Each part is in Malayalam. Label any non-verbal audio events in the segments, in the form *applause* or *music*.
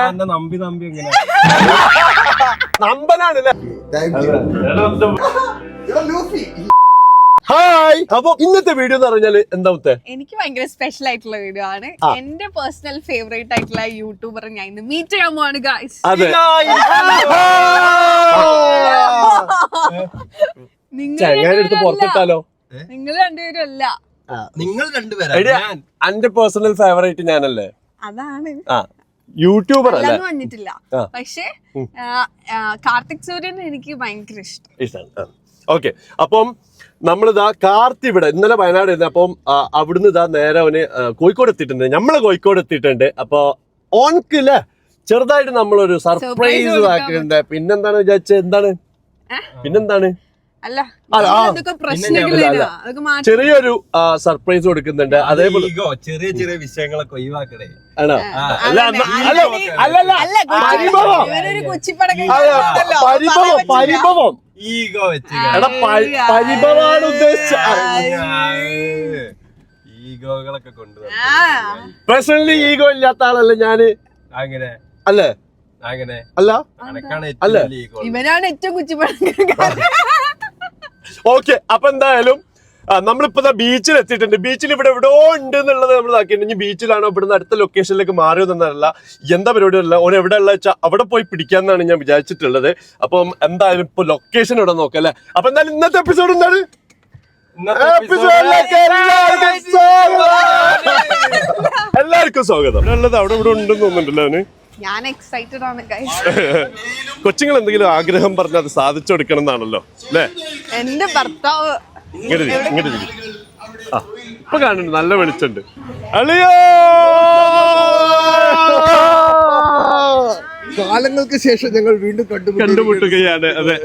എന്നെ നമ്പി നമ്പി എങ്ങനെ നമ്പനാണല്ലേ? Thank Luffy hi. അപ്പൊ ഇന്നത്തെ വീഡിയോ എന്ന് പറഞ്ഞാൽ എന്താ എനിക്ക് ഭയങ്കര സ്പെഷ്യൽ ആയിട്ടുള്ള വീഡിയോ ആണ്. എന്റെ പേഴ്സണൽ ഫേവറേറ്റ് ആയിട്ടുള്ള യൂട്യൂബർ ഞാൻ ഇന്ന് മീറ്റ് ചെയ്യാൻ. *laughs* പോവാണ് ഗായ്സ് നിങ്ങൾ പുറത്തിട്ടാലോ? നിങ്ങൾ രണ്ടുപേരും അല്ല. നിങ്ങൾ എന്റെ പേഴ്സണൽ ഫേവറേറ്റ് ഞാനല്ലേ? അതാണ്. ആ യൂട്യൂബർ അല്ലാന്ന് വന്നിട്ടില്ല. പക്ഷേ കാർത്തിക് സൂര്യൻ എനിക്ക് ഭയങ്കര ഇഷ്ടം. ഇഷ്ടമാണ് ഓക്കെ അപ്പം നമ്മളിതാ കാർത്തി ഇവിടെ ഇന്നലെ വയനാട് ഇരുന്ന് അപ്പം അവിടുന്ന് ഇതാ നേരെ അവന് കോഴിക്കോട് എത്തിയിട്ടുണ്ട്. നമ്മൾ കോഴിക്കോട് എത്തിയിട്ടുണ്ട്. അപ്പൊ ഓൺക്കില്ലേ ചെറുതായിട്ട് നമ്മളൊരു സർപ്രൈസ് ആക്കിയിട്ടുണ്ട് പിന്നെന്താണ് വിചാരിച്ചത് എന്താണ്? പിന്നെന്താണ്? അല്ല അല്ല, പ്രശ്നങ്ങളില്ല അതൊക്കെ മാറ്റി ചെറിയൊരു സർപ്രൈസ് കൊടുക്കുന്നുണ്ട് അതേപോലെ ചെറിയ ചെറിയ വിഷയങ്ങളൊക്കെ ഒഴിവാക്കണേ പരിഭവം പരിഭവം പരിഭവം ഈഗോ വെച്ച് എടാ പരിഭവമാണ് ഉദ്ദേശിച്ച ഈഗോകളൊക്കെ കൊണ്ടുവന്നു ആ. പേഴ്സണലി ഈഗോ ഇല്ലാത്ത ആളല്ലേ ഞാൻ അങ്ങനെ അല്ലേ അങ്ങനെ അല്ല അല്ല ഇവനാണ് ഏറ്റവും കൊച്ചിപ്പടക്കാരൻ ഓക്കെ അപ്പൊ എന്തായാലും നമ്മളിപ്പോ ബീച്ചിൽ എത്തിയിട്ടുണ്ട് ബീച്ചിൽ ഇവിടെ എവിടെയോ ഉണ്ട് എന്നുള്ളത് നമ്മൾ നോക്കിയിട്ടുണ്ട് ഇനി ബീച്ചിലാണോ ഇവിടുന്ന് അടുത്ത ലൊക്കേഷനിലേക്ക് മാറിയതെന്നല്ല എന്താ പരിപാടി അല്ല ഓൻ എവിടെ ഉള്ള വെച്ചാൽ അവിടെ പോയി പിടിക്കാന്നാണ് ഞാൻ വിചാരിച്ചിട്ടുള്ളത്. അപ്പം എന്തായാലും ഇപ്പൊ ലൊക്കേഷൻ ഇവിടെ നോക്കാം അല്ലെ? അപ്പൊ എന്തായാലും ഇന്നത്തെ എപ്പിസോഡ് എന്താണ്? എല്ലാവർക്കും സ്വാഗതം. എല്ലാവർക്കും സ്വാഗതം. ഇവിടെ ഉള്ളത് അവിടെ ഇവിടെ ഉണ്ടെന്ന് തോന്നുന്നുണ്ടല്ലോ അവന്. ഞാൻ എക്സൈറ്റഡ് ആണ് *laughs* കൊച്ചുങ്ങൾ എന്തെങ്കിലും ആഗ്രഹം പറഞ്ഞാൽ അത് സാധിച്ചു കൊടുക്കണം എന്നാണല്ലോ അല്ലേ? എന്റെ ഭർത്താവ് ഇങ്ങോട്ട് ഇരി, ഇങ്ങോട്ട് ഇരി. ആ ഇപ്പൊ കാണുന്നുണ്ട് നല്ല വെളിച്ചുണ്ട് അളിയോ! കാലങ്ങൾക്ക് ശേഷം ഞങ്ങൾ വീണ്ടും കണ്ടുമുട്ടുകയാണ് അതെ.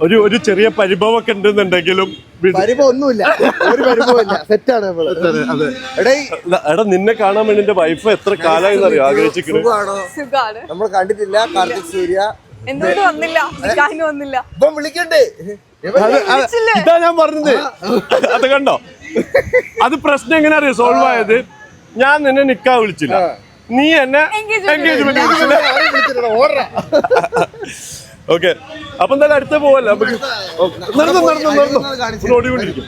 ഒരു ഒരു ചെറിയ പരിഭവമൊക്കെ ഉണ്ടെന്നുണ്ടെങ്കിലും ഒന്നുമില്ല. ഒരു സെറ്റാണ് നമ്മൾ. എടേ എടാ നിന്നെ കാണാൻ വേണ്ടി എന്റെ വൈഫ് എത്ര അറിയോ സുഖാണോ? സുഖാണ്. നമ്മൾ കണ്ടിട്ടില്ല. കാർത്തിക് സൂര്യ. എന്തുകൊണ്ട് വന്നില്ല? നിക്കാഹിന് വന്നില്ല. ഇപ്പം വിളിക്കണ്ടേ? ഇതാ ഞാൻ പറഞ്ഞത്. അത് കണ്ടോ? അത് പ്രശ്നം എങ്ങനെ അറിയോ? സോൾവ് ആയത് ഞാൻ നിന്നെ നിക്കാ വിളിച്ചില്ല. നീ എന്നെ എൻഗേജ്മെന്റ് വിളിച്ചില്ല. ഓക്കെ അപ്പൊ എന്തായാലും അടുത്ത പോവല്ലോ? ഒന്ന് ഓടിക്കൊണ്ടിരിക്കും.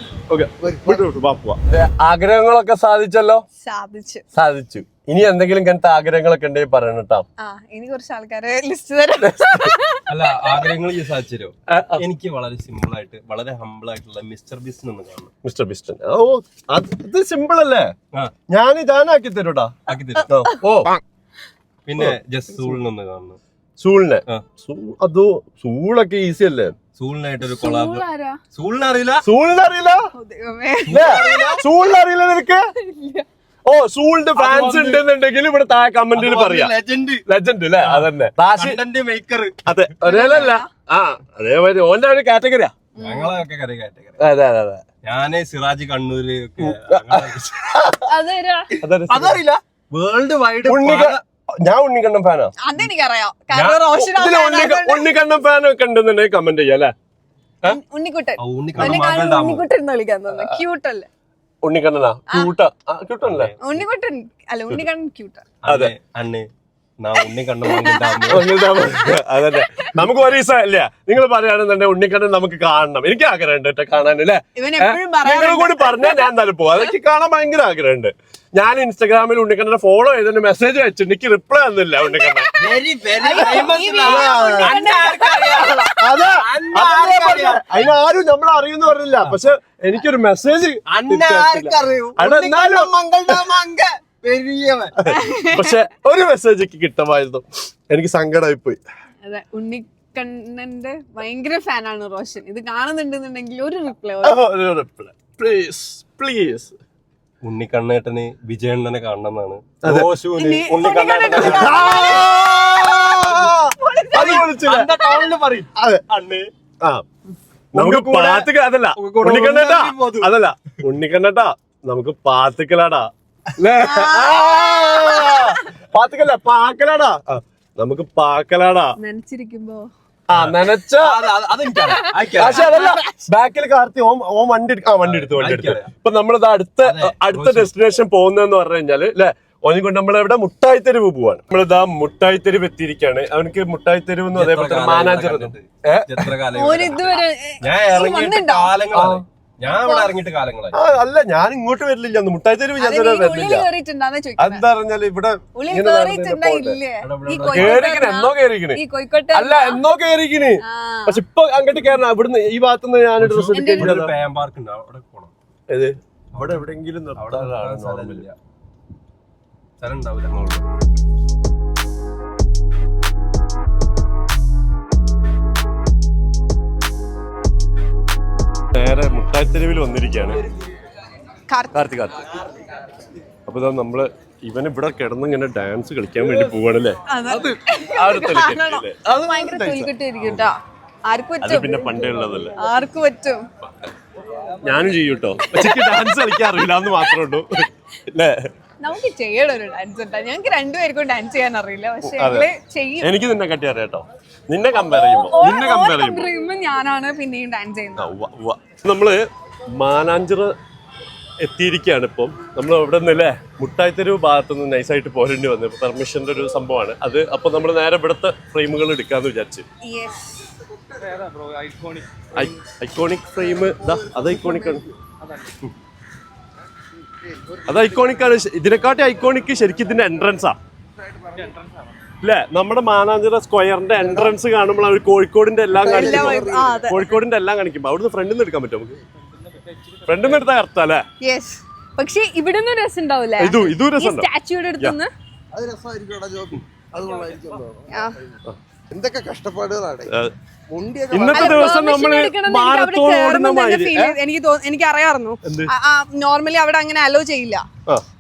ആഗ്രഹങ്ങളൊക്കെ സാധിച്ചല്ലോ? സാധിച്ചു. സാധിച്ചു. ഇനി എന്തെങ്കിലും ഇങ്ങനത്തെ ആഗ്രഹങ്ങളൊക്കെ ഉണ്ടെങ്കിൽ പറയണം കേട്ടോ. ആ ഇനി കുറച്ച് ആൾക്കാരെ ലിസ്റ്റ് തരാം. അല്ല ആഗ്രഹങ്ങൾ ഈ സാധിച്ചോ. എനിക്ക് വളരെ സിമ്പിൾ ആയിട്ട് വളരെ ഹമ്പിൾ ആയിട്ടുള്ള മിസ്റ്റർ ബിസ്റ്റൻ ഒന്ന് കാണണം. മിസ്റ്റർ ബിസ്റ്റൻ ഓ അത് സിമ്പിൾ അല്ലേ? ഞാൻ ഇതാനാക്കി തരൂടാ ആക്കി തരും ഓ. പിന്നെ ജസ്റ്റ് സൂളിനൊന്ന് കാണണം. സൂളിനെ. അത് സൂളൊക്കെ ഈസി അല്ലേ? കൊളാബ് ഓ? നിനക്ക്? സൂളിന്റെ ഫാൻസ് ഉണ്ടെന്നുണ്ടെങ്കിൽ ഇവിടെ താഴെ കമന്റിൽ പറയാം. ലെജൻഡ് ലെജൻഡ് അല്ലേ? അതന്നെ. കണ്ടന്റ് മേക്കർ അതെ ഒരേലല്ല ആ അതേമാതിരി ഓന്റെ ഒരു കാറ്റഗറിയാ ഞങ്ങളൊക്കെ കറി കാറ്റഗറി അതെ അതെ അതെ. ഞാൻ സിറാജ് കണ്ണൂര് അതറിയില്ല. വേൾഡ് വൈഡ് ഞാൻ ഉണ്ണിക്കണ്ണൻ ഫാനാ അതെനിക്കറിയാം. ഉണ്ണിക്കണ്ണൻ ഫാൻ ഒക്കെ ഉണ്ടെന്നുണ്ടെങ്കിൽ കമന്റ് ചെയ്യാം അല്ലേ? ഉണ്ണിക്കുട്ടൻ. ഉണ്ണിക്കുട്ടൻ വിളിക്കാൻ തോന്നുന്നു. ക്യൂട്ട് അല്ലേ ഉണ്ണിക്കണ്ണനാ ക്യൂട്ടാ ക്യൂട്ടല്ലേ ഉണ്ണിക്കുട്ടൻ അല്ല ഉണ്ണിക്കണ്ണൻ ക്യൂട്ടാ അതെ. അണ്ണേ അതന്നെ. നമുക്ക് ഒരു ദിവസം അല്ല നിങ്ങൾ പറയുകയാണെന്നുണ്ടെങ്കിൽ ഉണ്ണിക്കണ്ണൻ നമുക്ക് കാണണം. എനിക്ക് ആഗ്രഹമുണ്ട് കേട്ടോ കാണാൻ അല്ലേ? എപ്പോഴും പറയാറുണ്ട്. കൂടി പറഞ്ഞാൽ ഞാൻ എന്തായാലും പോവാ. അതൊക്കെ കാണാൻ ഭയങ്കര ആഗ്രഹമുണ്ട്. ഞാൻ ഇൻസ്റ്റാഗ്രാമിൽ ഉണ്ണിക്കണ്ണനെ ഫോളോ ചെയ്തിട്ട് മെസ്സേജ് വെച്ചിട്ട് എനിക്ക് റിപ്ലൈ ഒന്നില്ല ഉണ്ണിക്കണ്ണൻ. അതിനാരും നമ്മൾ അറിയുന്ന പറഞ്ഞില്ല. പക്ഷെ എനിക്കൊരു മെസ്സേജ് പക്ഷെ ഒരു മെസ്സേജ് കിട്ടുമായിരുന്നു. എനിക്ക് സങ്കടമായി പോയി അതെ ഉണ്ണിക്കണ്ണന്റെ ഭയങ്കര ഫാനാണ് റോഷൻ. ഇത് കാണുന്നുണ്ടെന്നുണ്ടെങ്കിൽ ഒരു റിപ്ലൈ ഒരു റിപ്ലൈ പ്ലീസ് പ്ലീസ് ഉണ്ണിക്കണ്ണേട്ടന് വിജയണ്ണനെ കാണണമെന്നാണ്. റോഷുവിന് ഉണ്ണിക്കണ്ണേട്ടനെ നമുക്ക് കൂടെ- പാത്തുക അതല്ല. ഉണ്ണിക്കണ്ണട്ടാ. അതല്ല. ഉണ്ണിക്കണ്ണട്ടാ. നമുക്ക് പാത്തുക്കലാടാ. ല്ലേ? പാത്തുക്കല്ല പാക്കലാടാ. നമുക്ക് പാക്കലാടാ. നനച്ചിരിക്കുമ്പോ. ആ നനച്ച. പക്ഷെ അതല്ല ബാക്കിൽ കാർത്തി ഓം ഓം വണ്ടി എടുക്ക- ആ വണ്ടി എടുത്തു വണ്ടി എടുത്തു. ഇപ്പൊ നമ്മളിത് അടുത്ത അടുത്ത. ഡെസ്റ്റിനേഷൻ പോകുന്നതെന്ന് പറഞ്ഞു കഴിഞ്ഞാൽ അല്ലെ ഓനെ കൊണ്ട് മുട്ടായിത്തെരുവ് മുട്ടായി തെരുവ് പോവാണ്. നമ്മളിതാ മുട്ടായി തെരുവ് എത്തിയിരിക്കാണ്. അവനക്ക് മുട്ടായി തെരുവ് എന്ന് അതേപോലെ തന്നെ മാനാഞ്ചിറ ഞാൻ ഇവിടെ ഇറങ്ങിയിട്ട് കാലങ്ങളായി. അല്ല ഞാൻ ഇങ്ങോട്ട് വരില്ല. മുട്ടായി തെരുവ് ഞാൻ വരില്ല. എന്താ പറഞ്ഞാൽ ഇവിടെ കേറിക്കണ് എന്നോ കേറിക്കണ് അല്ല എന്നോ കേറിക്കണ്. പക്ഷെ ഇപ്പൊ അങ്ങോട്ട് കയറണം ഇവിടുന്ന് ഈ ഭാഗത്തുനിന്ന് ഞാൻ ഡ്രസ് പാർക്ക് ഉണ്ട്. അവിടെ പോണം. ഏത്? അവിടെ എവിടെയെങ്കിലും സ്ഥലം ഉണ്ടാവില്ല നേരെ മുട്ടായി തെരുവിൽ വന്നിരിക്കുകയാണ് കാർത്തി- കാർത്തി കാർത്തി അപ്പൊ ഇതാ നമ്മൾ ഇവൻ ഇവിടെ കിടന്ന് ഇങ്ങനെ ഡാൻസ് കളിക്കാൻ വേണ്ടി പോവാണല്ലേ അതെ. അത് ആ ഒരു? കാണണം. അത് ഭയങ്കര തൊലിക്കെട്ടിരിക്കും കേട്ടോ ആർക്ക് അത് പറ്റും പിന്നെ പണ്ടേ ഉള്ളതല്ലേ ആർക്ക് പറ്റും ഞാനും ചെയ്യൂട്ടോ കേട്ടോ ഡാൻസ് കളിക്കാൻ അറിയില്ല എന്ന് മാത്രമേ ഉള്ളൂ അല്ലേ നമുക്ക് ചെയ്യണം ഒരു ഡാൻസ് ഉണ്ടാ ഞങ്ങൾക്ക് രണ്ടുപേർക്കും ഡാൻസ് ചെയ്യാൻ അറിയില്ല പക്ഷെ ഞങ്ങൾ ചെയ്യും എനിക്ക് നിന്നെ കട്ടി അറിയാം കേട്ടോ നിന്നെ കമ്പയർ ചെയ്യുമ്പോ നിന്നെ കമ്പയർ ചെയ്യുമ്പോ പറയുമ്പോ ഞാനാണ് പിന്നെയും ഡാൻസ് ചെയ്യുന്നത് ആ, ഉവ്വ, ഉവ്വ. നമ്മൾ മാനാഞ്ചിറ എത്തിയിരിക്കുകയാണ് ഇപ്പം. നമ്മൾ അവിടെ നിന്നല്ലേ മുട്ടായിത്തെരുവ് ഭാഗത്ത് നിന്ന് നൈസായിട്ട് പോരേണ്ടി വന്നു. പെർമിഷന്റെ ഒരു സംഭവമാണ്. അത് അപ്പൊ നമ്മൾ നേരെ ഇവിടുത്തെ ഫ്രെയിമുകൾ എടുക്കാന്ന് വിചാരിച്ചു. ഐക്കോണിക് ഫ്രെയിം ഇതാ അത് ഐക്കോണിക് ആണ്. അത് ഐക്കോണിക് ആണ്. ഇതിനെക്കാട്ടി ഐക്കോണിക് ശരിക്കും ഇതിന്റെ എൻട്രൻസാ അല്ലേ നമ്മുടെ മാനാഞ്ചിറ സ്ക്വയറിന്റെ എൻട്രൻസ് കാണുമ്പോൾ അവർ കോഴിക്കോടിന്റെ എല്ലാം കാണിക്കും ആ, കോഴിക്കോടിന്റെ എല്ലാം കാണിക്കുമ്പോ അവിടുന്ന് ഫ്രണ്ടിൽ നിന്ന് എടുക്കാൻ പറ്റും നമുക്ക്? ഫ്രണ്ടിൽ നിന്ന് എടുത്താൽ കറക്റ്റ് അല്ലേ യെസ് ഇവിടെ ഇവിടുന്ന് രസം ഉണ്ടാവില്ലേ? സ്റ്റാച്യൂടെ അടുത്തുനിന്ന്? അത് രസമായിരിക്കും എന്തൊക്കെ കഷ്ടപ്പാടുകളാണ്? ഇന്നത്തെ ദിവസം നമ്മൾ മാരത്തോൺ ഓടുന്ന മാതിരി. എനിക്ക് അറിയാറുന്നു എനിക്ക് അറിയാമായിരുന്നു. നോർമലി അവിടെ അങ്ങനെ അലോ ചെയ്യില്ല.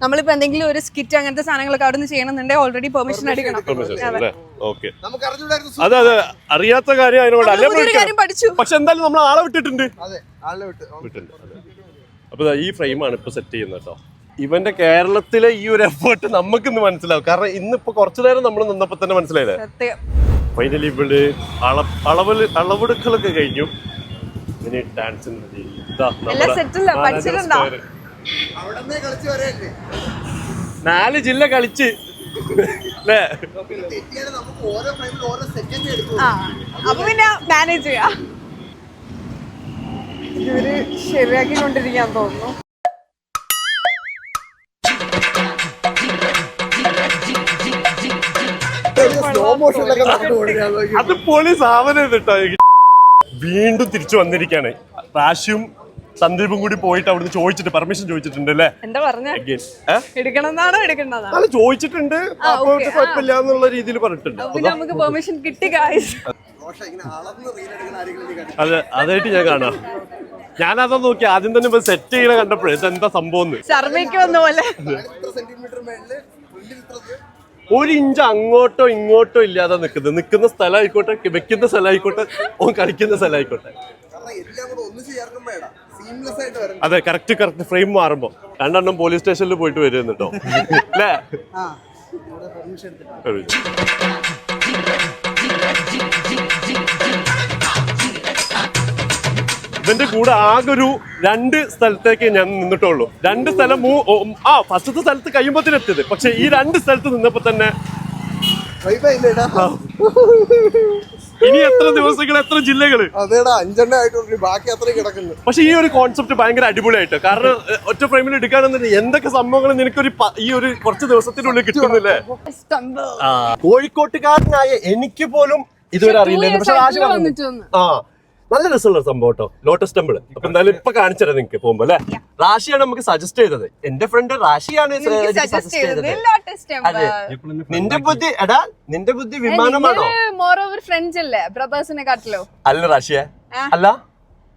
നമ്മളിപ്പോ എന്തെങ്കിലും ഒരു സ്കിറ്റ് അങ്ങനത്തെ സാധനങ്ങളൊക്കെ അവിടെ നിന്ന് ചെയ്യണമെന്നുണ്ടെങ്കിൽ ഓൾറെഡി പെർമിഷൻ അടിക്കണം അതെ. അതെ അറിയാത്ത കാര്യം അതിനോട് അല്ലേ പഠിച്ചു. പക്ഷെ എന്തായാലും നമ്മൾ ആളെ വിട്ടിട്ടുണ്ട്. അപ്പൊ ഈ ഫ്രെയിമാണ് ഇപ്പൊ സെറ്റ് ചെയ്യുന്നത് കേട്ടോ. ഇവന്റെ കേരളത്തിലെ ഈ ഒരു എഫേർട്ട് നമുക്ക് ഇന്ന് മനസ്സിലാവും. കാരണം ഇന്നിപ്പോ കുറച്ചു നേരം നമ്മൾ നിന്നപ്പോ തന്നെ മനസ്സിലായില്ലേ? സത്യം. ഫൈനലി ഇവിടെ അള അളവിൽ അളവെടുക്കലൊക്കെ കഴിഞ്ഞു. ഇനി ഡാൻസ് നാല് ജില്ല കളിച്ച്. അല്ലേ അപ്പൊ പിന്നെ മാനേജ് ചെയ്യാ. ഇവർ ശരിയാക്കിക്കൊണ്ടിരിക്കാൻ തോന്നുന്നു. അത് പൊളി സാധനം കേട്ടോ. വീണ്ടും തിരിച്ചു വന്നിരിക്കാണ്. റാഷ്യും സന്ദീപും കൂടി പോയിട്ട് അവിടുന്ന് ചോദിച്ചിട്ട് പെർമിഷൻ ചോദിച്ചിട്ടുണ്ട് അല്ലേ? എന്താ? എടുക്കണമെന്നാണോ ചോദിച്ചിട്ടുണ്ട്. കുഴപ്പമില്ല എന്നുള്ള രീതിയിൽ പറഞ്ഞിട്ടുണ്ട്. നമുക്ക് പെർമിഷൻ കിട്ടി? അതെ അതായിട്ട് ഞാൻ കാണാം. ഞാനതാ നോക്കി. ആദ്യം തന്നെ ഇപ്പൊ സെറ്റ് ചെയ്യണ കണ്ടപ്പോഴേ ഇതെന്താ സംഭവം എന്ന്. സർവേക്ക് വന്ന പോലെ. ഒരു ഇഞ്ച് അങ്ങോട്ടോ ഇങ്ങോട്ടോ ഇല്ലാതെ നിൽക്കുന്നത്. നിൽക്കുന്ന സ്ഥലമായിക്കോട്ടെ വെക്കുന്ന സ്ഥലമായിക്കോട്ടെ ഓൻ കളിക്കുന്ന സ്ഥലമായിക്കോട്ടെ. അതെ കറക്റ്റ് കറക്റ്റ് ഫ്രെയിം മാറുമ്പോ. രണ്ടെണ്ണം പോലീസ് സ്റ്റേഷനിൽ പോയിട്ട് വരുന്നു കേട്ടോ അല്ലേ പെർമിഷൻ എടുത്തിട്ട് ഇതിന്റെ കൂടെ ആകെ ഒരു രണ്ട് സ്ഥലത്തേക്ക് ഞാൻ നിന്നിട്ടുള്ളൂ. രണ്ട് സ്ഥലം മൂ ആ ഫസ്റ്റത്തെ സ്ഥലത്ത് കഴിയുമ്പോഴത്തേനെത്തിയത് പക്ഷെ ഈ രണ്ട് സ്ഥലത്ത് നിന്നപ്പോ തന്നെ ഇനി എത്ര ദിവസങ്ങൾ എത്ര ജില്ലകൾ? അതേടാ അഞ്ചെണ്ണ ആയിട്ടുണ്ട്. ബാക്കി കിടക്കുന്നു. പക്ഷെ ഈ ഒരു കോൺസെപ്റ്റ് ഭയങ്കര അടിപൊളിയായിട്ട്. കാരണം ഒറ്റ ഫ്രെയിമിൽ എടുക്കാനൊന്നും എന്തൊക്കെ സംഭവങ്ങൾ നിനക്ക് ഒരു ഈ ഒരു കുറച്ച് ദിവസത്തിനുള്ളിൽ കിട്ടുന്നില്ലേ. കോഴിക്കോട്ടുകാരനായ എനിക്ക് പോലും ഇതുവരെ അറിയില്ല. പക്ഷെ. ആ. നല്ല രസമുള്ള സംഭവം കേട്ടോ. ലോട്ടസ് ടെമ്പിൾ അപ്പൊ എന്തായാലും ഇപ്പൊ കാണിച്ചത് നിങ്ങക്ക് പോകുമ്പോ അല്ലെ? റാഷിയാണ് നമുക്ക് സജസ്റ്റ് ചെയ്തത്. എന്റെ ഫ്രണ്ട് റാഷിയാണ് സജസ്റ്റ് ചെയ്തത്. അതെ. നിന്റെ ബുദ്ധി എടാ നിന്റെ ബുദ്ധി വിമാനമാണോ? ഓവർ friends അല്ലേ? ബ്രദേഴ്സിനെ കാട്ടിലോ? അല്ല റാഷിയ. അല്ല?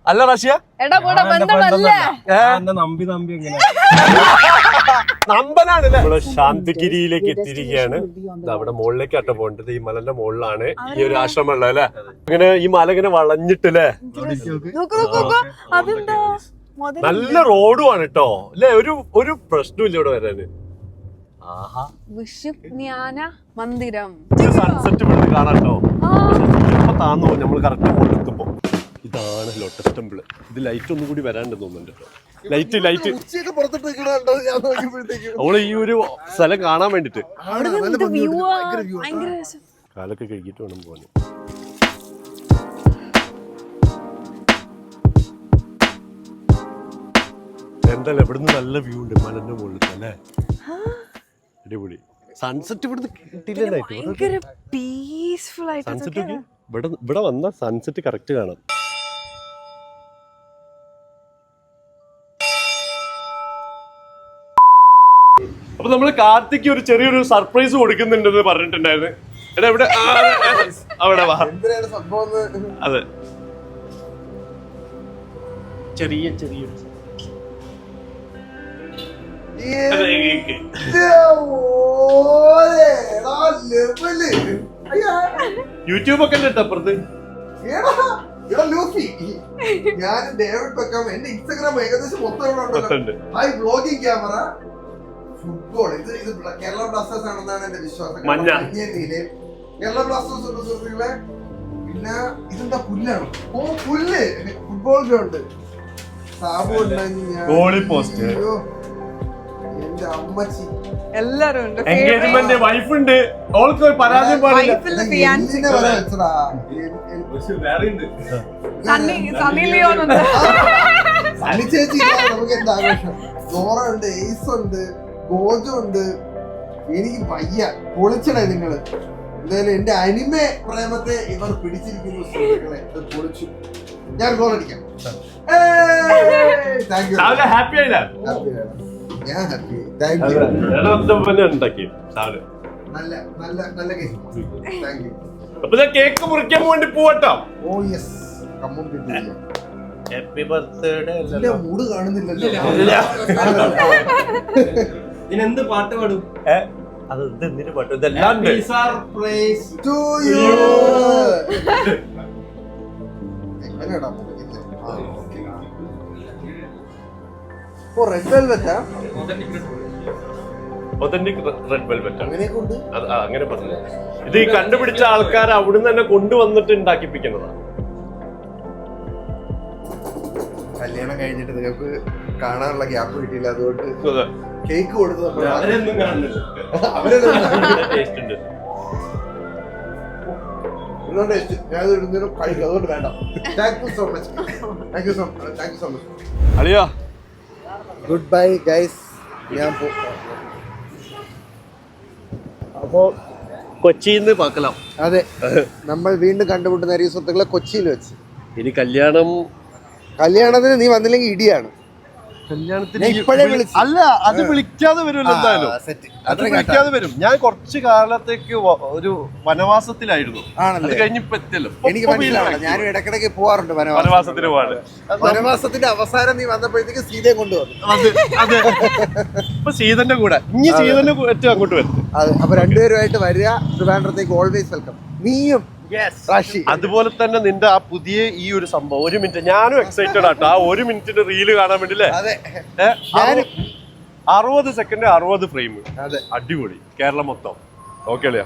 അല്ല റാഷിയ? എടാ കൂടെ ബന്ധമല്ലേ നമ്പി നമ്പി എങ്ങനെ നമ്പനാണ് *laughs* നമ്മൾ ശാന്തിഗിരിയിലേക്ക് എത്തിയിരിക്കുകയാണ്. അവിടെ മുകളിലേക്ക് അട്ട പോകേണ്ടത്. ഈ മലന്റെ മുകളിലാണ് ഈ ഒരു ആശ്രമം ഉള്ളത് അല്ലെ? ഇങ്ങനെ ഈ മല ഇങ്ങനെ വളഞ്ഞിട്ടല്ലേ? നോക്കൂ നോക്കൂ നോക്കൂ. അതെന്താ? മുതല നല്ല റോഡുമാണ് കേട്ടോ അല്ലെ? ഒരു ഒരു പ്രശ്നമില്ല ഇവിടെ വരാന്. വിഷുജ്ഞാന മന്ദിരം. സൺസെറ്റ് കാണാട്ടോ താന്നു? നമ്മൾ കറക്റ്റ് ഇതാണ് ലോട്ടസ് ടെമ്പിൾ ഇത് ലൈറ്റ് ഒന്നും കൂടി വരാണ്ട് തോന്നുന്നുണ്ട് കേട്ടോ ലൈറ്റ് ലൈറ്റ് ഉച്ചയൊക്കെ പുറത്തിട്ട് നിൽക്കണോ ഞാൻ നോക്കിയപ്പോഴത്തേക്കും. അവൾ ഈ ഒരു സ്ഥലം കാണാൻ വേണ്ടിട്ട്. കാലൊക്കെ കഴിഞ്ഞിട്ട് വേണം പോകാൻ. എന്തായാലും ഇവിടുന്ന് നല്ല വ്യൂ ഉണ്ട് മലന്റെ മുകളിൽ അല്ലേ? അടിപൊളി. സൺസെറ്റ് ഇവിടുന്ന് കിട്ടിയില്ലായിട്ട് ഭയങ്കര പീസ്ഫുൾ ആയിട്ട് സൺസെറ്റ് ഇവിടെ ഇവിടെ വന്ന സൺസെറ്റ് കറക്റ്റ് കാണാം. അപ്പൊ നമ്മൾ കാർത്തിക്ക് ഒരു ചെറിയൊരു സർപ്രൈസ് കൊടുക്കുന്നുണ്ടെന്ന് പറഞ്ഞിട്ടുണ്ടായിരുന്നു. എടാ ഇവിടെ അവിടെ വാ. അതെ. ചെറിയ. അയ്യാ. യൂട്യൂബ് ഒക്കെ ഉണ്ട് അപ്പുറത്ത് ഞാൻ ഡേവിഡ് ബെക്കാം എന്റെ ഇൻസ്റ്റാഗ്രാം ഏകദേശം മൊത്തം ഹായ് ബ്ലോഗിംഗ് ക്യാമറ. ഫുട്ബോൾ ഇത് ഇത് കേരള ബ്ലാസ്റ്റേഴ്സ് ആണെന്നാണ് എന്റെ വിശ്വാസം. മഞ്ഞ. മഞ്ഞ കേരള ബ്ലാസ്റ്റേഴ്സ് ഉണ്ട് സുഹൃത്തുക്കളെ. പിന്നെ ഇതെന്താ പുല്ലാണ്? ഓ പുല്ല്. Football ground. സാബു എന്റെ അമ്മച്ചി. എല്ലാരും ഉണ്ട്. എൻഗേജ്മെന്റ് വൈഫ് ഉണ്ട്. ഓൾക്ക് ഒരു പരാജയം പാടില്ല. ചേച്ചി നമുക്ക് എന്താ ആഘോഷം? സോറ ഉണ്ട് എയ്സ് ഉണ്ട്. ഉണ്ട് എനിക്ക് പയ്യ പൊളിച്ചടേ നിങ്ങൾ. എന്തായാലും എന്റെ അനിമ പ്രേമത്തെ ഇവർ പിടിച്ചിരിക്കുന്നു സുഹൃത്തുക്കളെ. ഇത് പൊളിച്ചു. ഞാൻ ഗോൾ അടിക്കാം. ഹാപ്പി ഞാൻ ഹാപ്പി താങ്ക് യു നല്ല നല്ല നല്ല കേസ് താങ്ക് യു അപ്പൊ കേക്ക് മുറിക്കാൻ വേണ്ടി പോവട്ടോ. ഓ യെസ് കമ്മൺ കിട്ടില്ല ഹാപ്പി ബർത്ത്ഡേ മൂഡ് കാണുന്നില്ലല്ലോ. *laughs* *laughs* *laughs* ഇതിനെന്ത് പാട്ട് പാടും? അത് എന്ത് എന്തിനു പാട്ട്? ഇതെല്ലാം റെഡ് വെൽവെറ്റാ ഒതന്റിക് റെഡ് വെൽവെറ്റ് ആണ്. അങ്ങനെ പറഞ്ഞു ഇത് ഈ കണ്ടുപിടിച്ച ആൾക്കാർ അവിടുന്ന് തന്നെ കൊണ്ടുവന്നിട്ട് ഉണ്ടാക്കിപ്പിക്കുന്നതാണ് കല്യാണം കഴിഞ്ഞിട്ട് നിങ്ങൾക്ക് കാണാനുള്ള ഗ്യാപ്പ് കിട്ടിയില്ല അതുകൊണ്ട് അതെ. കേക്ക് കൊടുത്തു കാണുന്നില്ല. ടേസ്റ്റ് ഉണ്ട്. ഇതുകൊണ്ട് ഞാൻ ഇത് ഇടുന്നതിനും കഴിക്കും. അതുകൊണ്ട് വേണ്ട. Thank you so much thank you so thank you so much അളിയാ. ഗുഡ് ബൈ ഗൈസ് ഞാൻ അപ്പോ കൊച്ചിയിൽ നിന്ന് പാക്കലാം. അതെ. നമ്മൾ വീണ്ടും കണ്ടുമുട്ടുന്ന അരി സുഹൃത്തുക്കളെ കൊച്ചിയിൽ വെച്ച്. ഇനി കല്യാണം കല്യാണത്തിന് നീ വന്നില്ലെങ്കിൽ ഇടിയാണ്. കല്യാണത്തിന് വിളിച്ചു. അല്ല അത് വിളിക്കാതെ വരുമല്ലോ എന്തായാലും. അത് വിളിക്കാതെ വരും. ഞാൻ കുറച്ച് കാലത്തേക്ക് ഒരു വനവാസത്തിലായിരുന്നു. അത് കഴിഞ്ഞ ഇപ്പൊ എത്തിയല്ലോ. എനിക്ക് ഇപ്പൊ ഞാൻ ഇടക്കിടക്ക് പോവാറുണ്ട് വനവാസം വനവാസത്തിന് വനവാസത്തിന്റെ അവസാനം നീ വന്നപ്പോഴത്തേക്ക് സീതയെ കൊണ്ടുവന്നു. അതെ ഇപ്പൊ സീതന്റെ കൂടെ. ഇനി സീതന്റെ ഏറ്റവും അങ്ങോട്ട് വരും അതെ അപ്പൊ രണ്ടുപേരുമായിട്ട് വരിക. ട്രിവാൻഡ്രത്തേക്ക് ഓൾവേസ് വെൽക്കം നീയും അതുപോലെ തന്നെ നിന്റെ ആ പുതിയ ഈ ഒരു സംഭവം. ഒരു മിനിറ്റ്. ഞാനും എക്സൈറ്റഡ് ആട്ടോ. ആ ഒരു മിനിറ്റിന്റെ റീൽ കാണാൻ വേണ്ടി. അറുപത് സെക്കൻഡ് അറുപത് ഫ്രെയിം അതെ. അടിപൊളി. കേരളം മൊത്തം. ഓക്കെ അല്ലേ?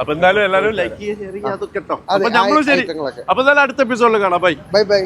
അപ്പൊ എന്തായാലും എല്ലാരും ലൈക്ക് ചെയ്യുക അതൊക്കെ കേട്ടോ അപ്പൊ നമ്മളും ശരി. അപ്പൊ എന്തായാലും അടുത്ത എപ്പിസോഡിൽ കാണാം. Bye bye bye